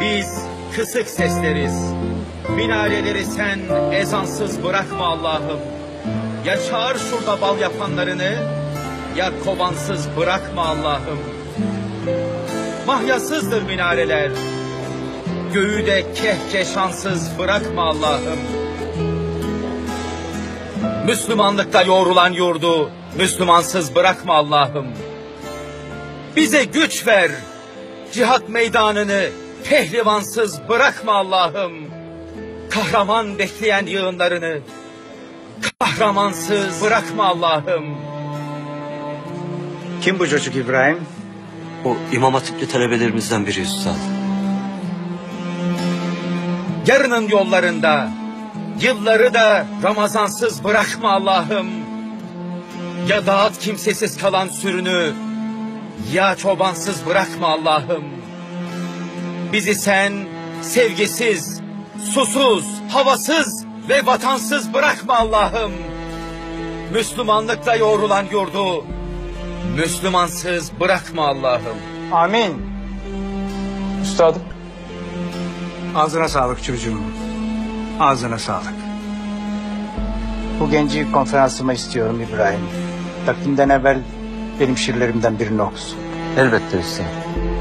Biz kısık sesleriz. Minareleri sen ezansız bırakma Allah'ım. Ya çağır şurada bal yapanlarını, ya kovansız bırakma Allah'ım. Mahyasızdır minareler. Göğü de kehkeşansız bırakma Allah'ım. Müslümanlıkta yoğrulan yurdu Müslümansız bırakma Allah'ım. Bize güç ver. Cihat meydanını pehlivansız bırakma Allah'ım. Kahraman bekleyen yığınlarını kahramansız bırakma Allah'ım. Kim bu çocuk İbrahim? O İmam Hatipli talebelerimizden biri Üstad. Yarının yollarında yılları da Ramazansız bırakma Allah'ım. Ya dağıt kimsesiz kalan sürünü ya çobansız bırakma Allah'ım. Bizi sen sevgisiz, susuz, havasız ve vatansız bırakma Allah'ım. Müslümanlıkla yoğrulan yurdu Müslümansız bırakma Allah'ım. Amin. Üstadım. Ağzına sağlık çocuğum. Ağzına sağlık. Bu genci konferansıma istiyorum İbrahim. Takvimden evvel benim şiirlerimden birini okusun. Elbette Hüseyin.